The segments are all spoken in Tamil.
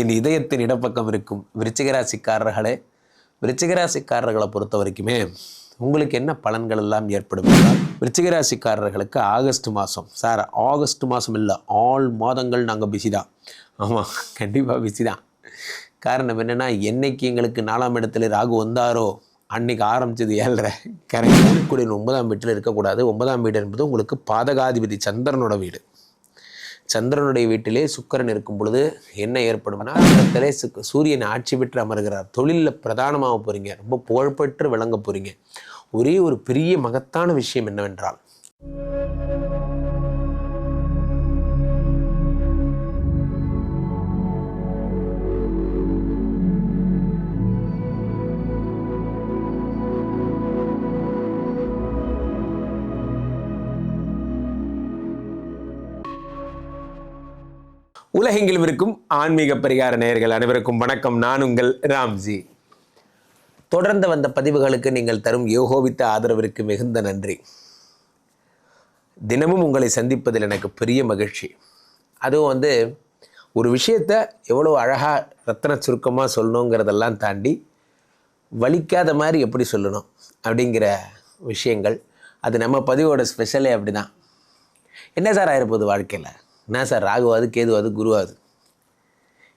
என் இதயத்தின் இடப்பக்கம் இருக்கும் விருச்சிகராசிக்காரர்களே விருச்சிகராசிக்காரர்களை பொறுத்த வரைக்குமே உங்களுக்கு என்ன பலன்கள் எல்லாம் ஏற்படும் என்றால் விருச்சிகராசிக்காரர்களுக்கு ஆகஸ்ட் மாதம் சார் ஆகஸ்ட் மாதம் இல்லை ஆல் மாதங்கள் நாங்கள் பிஸி தான். ஆமாம் கண்டிப்பாக பிஸி தான். காரணம் என்னென்னா என்னைக்கு எங்களுக்கு நாலாம் இடத்துல ராகு வந்தாரோ அன்னைக்கு ஆரம்பிச்சது ஏழரை. கரெக்டாக கூடிய ஒன்பதாம் வீட்டில் இருக்கக்கூடாது. ஒன்பதாம் வீடு என்பது உங்களுக்கு பாதகாதிபதி சந்திரனோட வீடு. சந்திரனுடைய வீட்டிலே சுக்கரன் இருக்கும் பொழுது என்ன ஏற்படும்னா இடத்திலே சூரியன் ஆட்சி பெற்று அமர்கிறார். தொழிலில் பிரதானமாக போகிறீங்க ரொம்ப புகழ்பெற்று விளங்க போகிறீங்க ஒரே ஒரு பெரிய மகத்தான விஷயம் என்னவென்றால் உலகெங்கிலும் இருக்கும் ஆன்மீக பரிகார நேயர்கள் அனைவருக்கும் வணக்கம். நான் உங்கள் ராம்ஜி. தொடர்ந்து வந்த பதிவுகளுக்கு நீங்கள் தரும் யோகோவித்த ஆதரவிற்கு மிகுந்த நன்றி. தினமும் உங்களை சந்திப்பதில் எனக்கு பெரிய மகிழ்ச்சி. அதுவும் வந்து ஒரு விஷயத்தை எவ்வளோ அழகாக ரத்தன சுருக்கமாக சொல்லணுங்கிறதெல்லாம் தாண்டி வலிக்காத மாதிரி எப்படி சொல்லணும் அப்படிங்கிற விஷயங்கள். அது நம்ம பதிவோட ஸ்பெஷலே அப்படி தான் என்ன சார் ஆயிருப்போது வாழ்க்கையில்? என்ன சார் ராகுவாது கேதுவாது குருவாது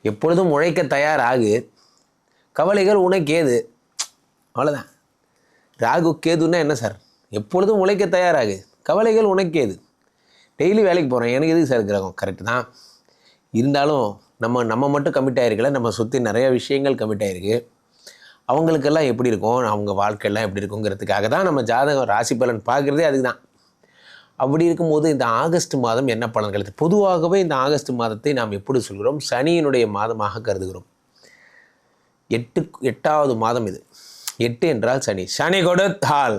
எப்பொழுதும் உழைக்க தயார் ஆகு கவலைகள் கேது. அவ்வளோதான் ராகு கேதுன்னா என்ன சார்? எப்பொழுதும் உழைக்க தயாராகு. கவலைகள் உனக்கேது டெய்லி வேலைக்கு போகிறேன் எனக்கு எதுக்கு சார் கிரகம்? கரெக்டு தான். இருந்தாலும் நம்ம நம்ம மட்டும் கமிட் ஆகிருக்கல நம்ம சுற்றி நிறைய விஷயங்கள் கமிட் ஆகிருக்கு அவங்களுக்கெல்லாம் எப்படி இருக்கும்? அவங்க வாழ்க்கையெல்லாம் எப்படி இருக்குங்கிறதுக்காக தான் நம்ம ஜாதகம் ராசி பலன் பார்க்குறதே அதுக்கு தான். அப்படி இருக்கும்போது இந்த ஆகஸ்ட் மாதம் என்ன பலன்கள் பொதுவாகவே இந்த ஆகஸ்ட் மாதத்தை நாம் எப்படி சொல்கிறோம்? சனியினுடைய மாதமாக கருதுகிறோம். எட்டு எட்டாவது மாதம் இது. எட்டு என்றால் சனி. சனி கொடுத்தால்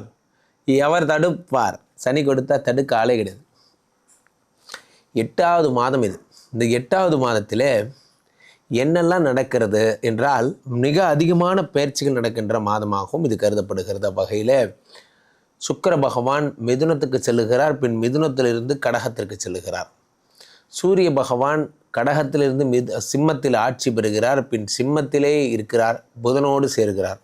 எவர் தடுப்பார்? சனி கொடுத்தா தடுக்க ஆளே கிடையாது. எட்டாவது மாதம் இது. இந்த எட்டாவது மாதத்தில் என்னெல்லாம் நடக்கிறது என்றால் மிக அதிகமான பயிற்சிகள் நடக்கின்ற மாதமாகவும் இது கருதப்படுகிறது. வகையில் சுக்கிர பகவான் மிதுனத்துக்கு செல்லுகிறார் பின் மிதுனத்திலிருந்து கடகத்திற்கு செல்லுகிறார். சூரிய பகவான் கடகத்திலிருந்து மிது சிம்மத்தில் ஆட்சி பெறுகிறார் பின் சிம்மத்திலே இருக்கிறார் புதனோடு சேர்கிறார்.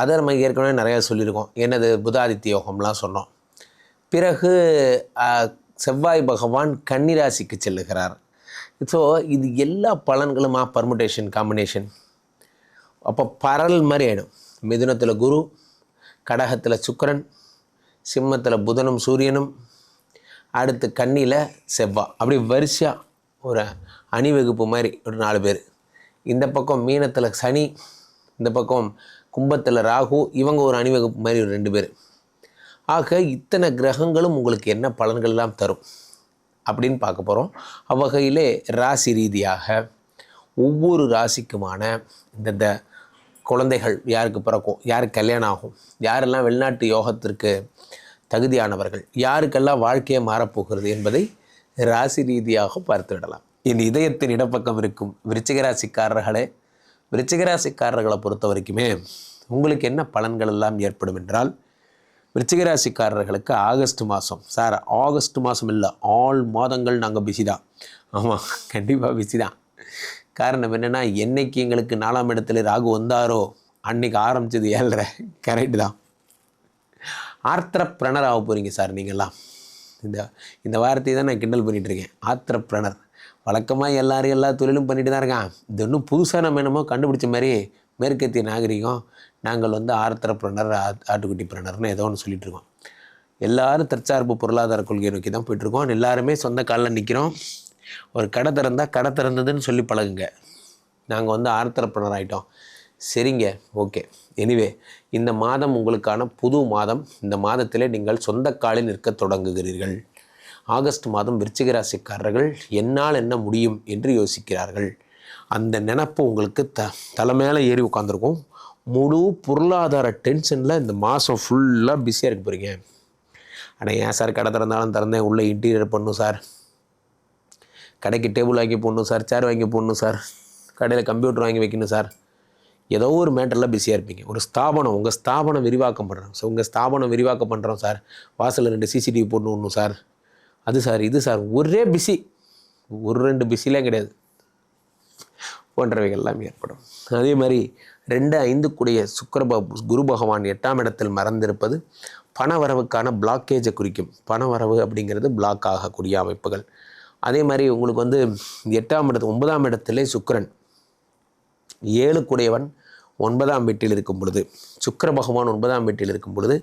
அதை நம்ம ஏற்கனவே நிறையா சொல்லியிருக்கோம். என்னது? புதாதித்ய யோகம்லாம் சொன்னோம். பிறகு செவ்வாய் பகவான் கன்னிராசிக்கு செல்லுகிறார். ஸோ இது எல்லா பலன்களுமா? பர்முடேஷன் காம்பினேஷன் அப்போ பரல் மாதிரி ஆகிடும் மிதுனத்தில் குரு கடகத்தில் சுக்கரன் சிம்மத்தில் புதனும் சூரியனும் அடுத்து கண்ணியில் செவ்வாய் அப்படி வரிசையாக ஒரு அணிவகுப்பு மாதிரி ஒரு நாலு பேர். இந்த பக்கம் மீனத்தில் சனி இந்த பக்கம் கும்பத்தில் ராகு இவங்க ஒரு அணிவகுப்பு மாதிரி ஒரு ரெண்டு பேர். ஆக இத்தனை கிரகங்களும் உங்களுக்கு என்ன பலன்கள்லாம் தரும் அப்படின்னு பார்க்க போகிறோம் அவ்வகையிலே ராசி ரீதியாக ஒவ்வொரு ராசிக்குமான இந்தந்த குழந்தைகள் யாருக்கு பிறக்கும்? யாருக்கு கல்யாணம் ஆகும்? யாரெல்லாம் வெளிநாட்டு யோகத்திற்கு தகுதியானவர்கள்? யாருக்கெல்லாம் வாழ்க்கையை மாறப்போகிறது என்பதை ராசி ரீதியாக பார்த்துவிடலாம். என் இதயத்தின் இடப்பக்கம் இருக்கும் விருச்சிகராசிக்காரர்களே விருச்சிகராசிக்காரர்களை பொறுத்த வரைக்குமே உங்களுக்கு என்ன பலன்கள் எல்லாம் ஏற்படும் என்றால் விருச்சிகராசிக்காரர்களுக்கு ஆகஸ்ட் மாதம் சார் ஆகஸ்ட் மாதம் இல்லை ஆல் மாதங்கள் நாங்கள் பிஸி தான். ஆமாம் கண்டிப்பாக பிஸி தான். காரணம் என்னென்னா என்னைக்கு எங்களுக்கு நாலாம் இடத்துல ராகு வந்தாரோ அன்னைக்கு ஆரம்பிச்சது ஏழ்ற கரெக்டு தான். ஆர்த்திரப்பிரணர் ஆக போகிறீங்க சார் நீங்கள்லாம். இந்த இந்த வார்த்தையை தான் நான் கிண்டல் பண்ணிகிட்டு இருக்கேன். ஆத்திரப்பிரணர். வழக்கமாக எல்லாரும் எல்லா தொழிலும் பண்ணிட்டு தான் இருக்கான். இது ஒன்றும் புதுசாக நம்ம என்னமோ கண்டுபிடிச்ச மாதிரி மேற்கத்திய நாகரிகம் நாங்கள் வந்து ஆர்த்திர பிரணர் ஆட்டுக்குட்டி பிரணர்னு ஏதோ ஒன்று சொல்லிகிட்ருக்கோம் இருக்கோம். எல்லாரும் தற்சார்பு பொருளாதார கொள்கையை நோக்கி தான் போயிட்டுருக்கோம் எல்லாருமே சொந்த காலில் நிற்கிறோம் ஒரு கடை திறந்தால் கடை திறந்ததுன்னு சொல்லி பழகுங்க. நாங்கள் வந்து ஆர்த்தரப்பினர் ஆகிட்டோம் சரிங்க ஓகே. எனிவே இந்த மாதம் உங்களுக்கான புது மாதம். இந்த மாதத்திலே நீங்கள் சொந்த காலில் நிற்க தொடங்குகிறீர்கள். ஆகஸ்ட் மாதம் விருச்சிக ராசிக்காரர்கள் என்னால் என்ன முடியும் என்று யோசிக்கிறார்கள். அந்த நினப்பு உங்களுக்கு த தலை மேலே ஏறி உட்காந்துருக்கும் முழு பொருளாதார டென்ஷனில் இந்த மாதம் ஃபுல்லாக பிஸியாக இருக்க போகிறீங்க ஆனால் ஏன் சார் கடை திறந்தாலும் திறந்தேன். உள்ளே இன்டீரியர் பண்ணும் சார். கடைக்கு டேபிள் வாங்கி போடணும் சார் சேர் வாங்கி போடணும் சார் கடையில் கம்ப்யூட்டர் வாங்கி வைக்கணும் சார் ஏதோ ஒரு மேட்டரில் பிஸியாக இருப்பீங்க. ஒரு ஸ்தாபனம் உங்கள் ஸ்தாபனம் விரிவாக்கம் பண்ணுறோம் ஸோ உங்கள் ஸ்தாபனம் விரிவாக்கம் பண்ணுறோம் சார் வாசலில் ரெண்டு சிசிடிவி போட்டு விடணும் சார் அது சார் இது சார் ஒரே பிஸி ஒரு ரெண்டு பிஸிலாம் கிடையாது. போன்றவைகள்லாம் ஏற்படும். அதே மாதிரி ரெண்டு ஐந்து கூடிய சுக்கர குரு பகவான் எட்டாம் இடத்தில் மறந்திருப்பது பணவரவுக்கான பிளாக்கேஜை குறிக்கும். பணவரவு அப்படிங்கிறது பிளாக் ஆகக்கூடிய அமைப்புகள். அதே மாதிரி உங்களுக்கு வந்து எட்டாம் இடத்து ஒன்பதாம் இடத்துல சுக்கரன். ஏழு குடையவன் ஒன்பதாம் வீட்டில் இருக்கும் பொழுது சுக்கர பகவான் ஒன்பதாம் வீட்டில் இருக்கும் பொழுது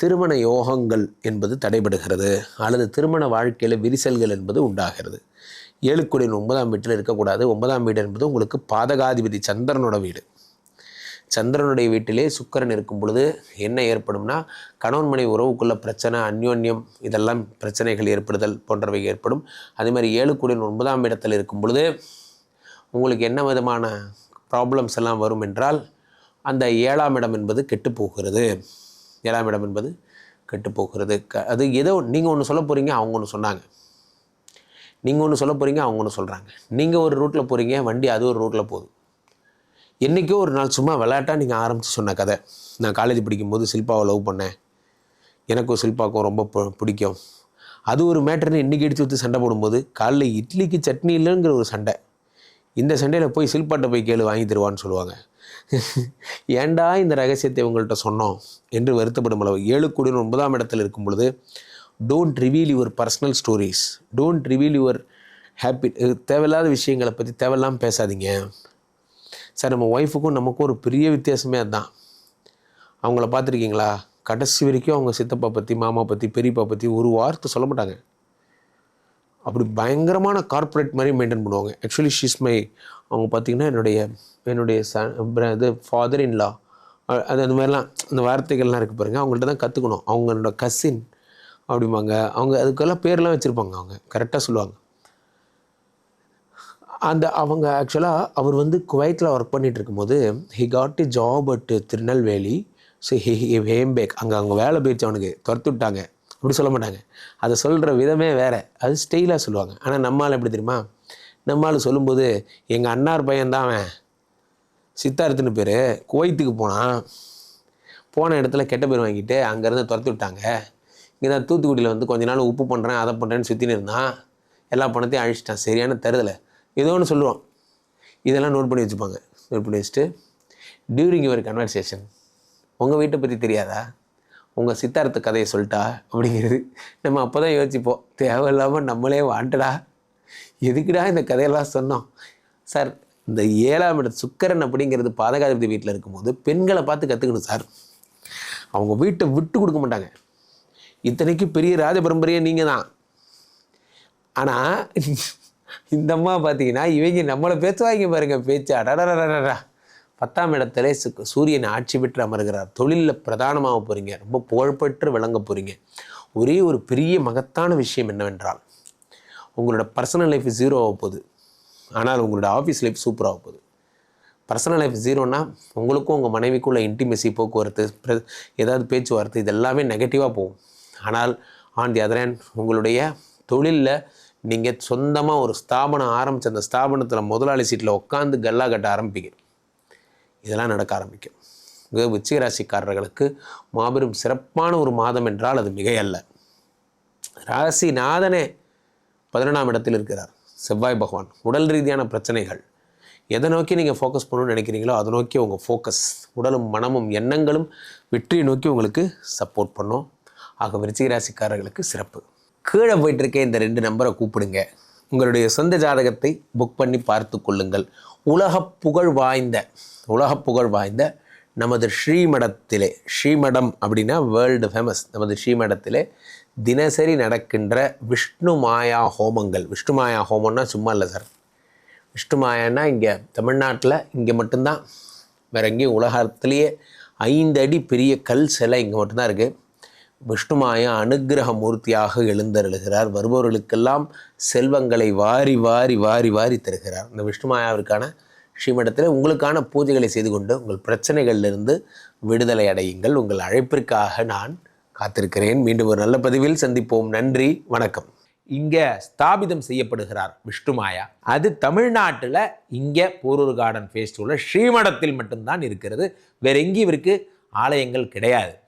திருமண யோகங்கள் என்பது தடைபடுகிறது. அல்லது திருமண வாழ்க்கையில் விரிசல்கள் என்பது உண்டாகிறது. ஏழுக்குடியின் ஒன்பதாம் வீட்டில் இருக்கக்கூடாது. ஒன்பதாம் வீடு என்பது உங்களுக்கு பாதகாதிபதி சந்திரனோட வீடு. சந்திரனுடைய வீட்டிலே சுக்கரன் இருக்கும் பொழுது என்ன ஏற்படும்னா கணவன் மனைவி உறவுக்குள்ள பிரச்சனை அந்யோன்யம் இதெல்லாம் பிரச்சனைகள் ஏற்படுதல் போன்றவை ஏற்படும். அதே மாதிரி ஏழு கூடிய ஒன்பதாம் இடத்தில் இருக்கும் பொழுது உங்களுக்கு என்ன விதமான ப்ராப்ளம்ஸ் எல்லாம் வரும் என்றால் அந்த ஏழாம் இடம் என்பது கெட்டு போகிறது. ஏழாம் இடம் என்பது கெட்டு போகிறது. க அது ஏதோ நீங்கள் ஒன்று சொல்ல போகிறீங்க அவங்க ஒன்று சொன்னாங்க. நீங்கள் ஒன்று சொல்ல போகிறீங்க அவங்க ஒன்று சொல்கிறாங்க நீங்கள் ஒரு ரூட்டில் போகிறீங்க வண்டி அது ஒரு ரூட்டில் போகுது. என்றைக்கோ ஒரு நாள் சும்மா விளையாட்டாக நீங்கள் ஆரம்பித்து சொன்ன கதை. நான் காலேஜ் படிக்கும்போது சில்பாவை லவ் பண்ணேன். எனக்கும் சில்பாவுக்கும் ரொம்ப பிடிக்கும். அது ஒரு மேட்டர்னு இன்றைக்கி எடுத்து ஊற்றி சண்டை போடும்போது காலைல இட்லிக்கு சட்னி இல்லைங்கிற ஒரு சண்டை. இந்த சண்டையில் போய் சில்பாட்டை போய் கேளு வாங்கி தருவான்னு சொல்லுவாங்க. ஏன்டா இந்த ரகசியத்தை உங்கள்கிட்ட சொன்னோம்? என்று வருத்தப்படும் அளவு ஏழு கோடி ஒன்பதாம் இடத்தில் இருக்கும் பொழுது don't reveal your personal stories don't reveal your happy தேவையில்லாத விஷயங்களை பற்றி தேவையில்லாமல் பேசாதீங்க. சார் நம்ம ஒய்ஃபுக்கும் நமக்கும் ஒரு பெரிய வித்தியாசமே அதுதான் அவங்கள பார்த்துருக்கீங்களா? கடைசி வரைக்கும் அவங்க சித்தப்பா பற்றி மாமா பற்றி பெரியப்பா பற்றி ஒரு வார்த்தை சொல்ல மாட்டாங்க. அப்படி பயங்கரமான கார்ப்பரேட் மாதிரி மெயின்டைன் பண்ணுவாங்க. ஆக்சுவலி ஷீஸ் மை அவங்க பார்த்தீங்கன்னா என்னுடைய என்னுடைய சன் இது ஃபாதர் இன் லா அது அந்த மாதிரிலாம் அந்த வார்த்தைகள்லாம் இருக்குது பாருங்கள் அவங்கள்ட்ட தான் கற்றுக்கணும் அவங்களோட கசின் அப்படிம்பாங்க. அவங்க அதுக்கெல்லாம் பேர்லாம் வச்சுருப்பாங்க அவங்க. கரெக்டாக சொல்லுவாங்க. அந்த அவங்க ஆக்சுவலாக அவர் வந்து குவைத்தில் ஒர்க் பண்ணிட்டு இருக்கும்போது he got a job at Tirunelveli so he came back அங்கே அவங்க வேலை போயிடுச்சு அவனுக்கு. துரத்து விட்டாங்க. அப்படி சொல்ல மாட்டாங்க. அதை சொல்கிற விதமே வேறு. அது ஸ்டைலாக சொல்லுவாங்க. ஆனால் நம்மால் எப்படி தெரியுமா? நம்மால் சொல்லும்போது எங்கள் அண்ணார் பையன்தான் அவன். சித்தார்த்துன்னு பேர். குவைத்துக்கு போனான். போன இடத்துல கெட்ட பேர் வாங்கிட்டு அங்கேருந்து துரத்து விட்டாங்க. இங்கே தான் தூத்துக்குடியில் வந்து கொஞ்ச நாள் உப்பு பண்ணுறேன் அதை பண்ணுறேன்னு சுற்றின்னு இருந்தான். எல்லா பணத்தையும் அழிச்சிட்டான். சரியான தருதலை. ஏதோ ஒன்று சொல்லுவான். இதெல்லாம் நோட் பண்ணி வச்சுப்பாங்க. நோட் பண்ணி வச்சுட்டு டியூரிங் யுவர் கன்வர்சேஷன் உங்கள் வீட்டை பற்றி தெரியாதா? உங்கள் சித்தார்த்த கதையை சொல்லிட்டா? அப்படிங்கிறது நம்ம அப்போ தான் யோசிப்போம். தேவையில்லாமல் நம்மளே வாண்டடா. எதுக்குடா இந்த கதையெல்லாம் சொன்னோம்? சார் இந்த ஏழாம் இடம் சுக்கரன் அப்படிங்கிறது பாதகாதிபதி வீட்டில் இருக்கும்போது பெண்களை பார்த்து கற்றுக்கணும் சார். அவங்க வீட்டை விட்டு கொடுக்க மாட்டாங்க. இத்தனைக்கு பெரிய ராஜ பரம்பரையே நீங்கள் தான் ஆனால் இந்த அம்மா பார்த்தீங்கன்னா இவங்க நம்மளை பேசுவாங்க பாருங்க பேச்சு. அடடடடடா பத்தாம் இடத்துல சு- சூரியன் ஆட்சி பெற்று அமர்கிறார். தொழிலில் பிரதானமாக போகிறீங்க ரொம்ப புகழ்பெற்று விளங்க போகிறீங்க ஒரே ஒரு பெரிய மகத்தான விஷயம் என்னவென்றால் உங்களோட பர்சனல் லைஃப் ஜீரோ ஆக போகுது. ஆனால் உங்களோட ஆஃபீஸ் லைஃப் சூப்பராக போகுது. பர்சனல் லைஃப் ஜீரோனா உங்களுக்கும் உங்கள் மனைவிக்குள்ள இன்டிமெசி போக்குவரத்து பிர- ஏதாவது பேச்சுவார்த்தை இது எல்லாமே நெகட்டிவாக போகும். ஆனால் ஆன் தி அதர் ஹேண்ட் உங்களுடைய தொழிலில் நீங்கள் சொந்தமாக ஒரு ஸ்தாபனம் ஆரம்பித்து அந்த ஸ்தாபனத்தில் முதலாளி சீட்டில் உட்காந்து கல்லா கட்ட ஆரம்பிப்பீங்க. இதெல்லாம் நடக்க ஆரம்பிக்கும். மிக உச்சிகராசிக்காரர்களுக்கு மாபெரும் சிறப்பான ஒரு மாதம் என்றால் அது மிகையல்ல. ராசிநாதனே பதினொன்றாம் இடத்தில் இருக்கிறார். செவ்வாய் பகவான் உடல் ரீதியான பிரச்சனைகள். எதை நோக்கி நீங்கள் ஃபோக்கஸ் பண்ணணும்னு நினைக்கிறீங்களோ அதை நோக்கி உங்கள் ஃபோக்கஸ் உடலும் மனமும் எண்ணங்களும் வெற்றியை நோக்கி உங்களுக்கு சப்போர்ட் பண்ணும். ஆக விருச்சிக ராசிக்காரர்களுக்கு சிறப்பு. கீழே போயிட்டு இருக்க இந்த ரெண்டு நம்பரை கூப்பிடுங்க. உங்களுடைய சொந்த ஜாதகத்தை புக் பண்ணி பார்த்து கொள்ளுங்கள். உலக புகழ் வாய்ந்த உலக புகழ் வாய்ந்த நமது ஸ்ரீமடத்திலே ஸ்ரீமடம் அப்படின்னா வேர்ல்டு ஃபேமஸ் நமது ஸ்ரீமடத்திலே தினசரி நடக்கின்ற விஷ்ணு மாயா ஹோமங்கள். விஷ்ணு மாயா ஹோமம்னா சும்மா இல்லை சார் விஷ்ணு மாயான்னா இங்கே தமிழ்நாட்டில் இங்கே மட்டும்தான். வேற எங்கேயும் உலகத்துலேயே ஐந்து அடி பெரிய கல் சிலை இங்கே மட்டும்தான் இருக்குது விஷ்ணுமாயா அனுக்கிரக மூர்த்தியாக எழுந்தருளுகிறார். வருபவர்களுக்கெல்லாம் செல்வங்களை வாரி வாரி வாரி வாரி தருகிறார். இந்த விஷ்ணுமாயாவிற்கான ஸ்ரீமடத்தில் உங்களுக்கான பூஜைகளை செய்து கொண்டு உங்கள் பிரச்சனைகளிலிருந்து விடுதலை அடையுங்கள். உங்கள் அழைப்பிற்காக நான் காத்திருக்கிறேன். மீண்டும் ஒரு நல்ல பதிவில் சந்திப்போம். நன்றி வணக்கம். இங்கே ஸ்தாபிதம் செய்யப்படுகிறார் விஷ்ணுமாயா. அது தமிழ்நாட்டில் இங்கே போரூர் கார்டன் ஃபேஸ்டிவலில் ஸ்ரீமடத்தில் மட்டும்தான் இருக்கிறது. வேற எங்கேயும் இவருக்கு ஆலயங்கள் கிடையாது.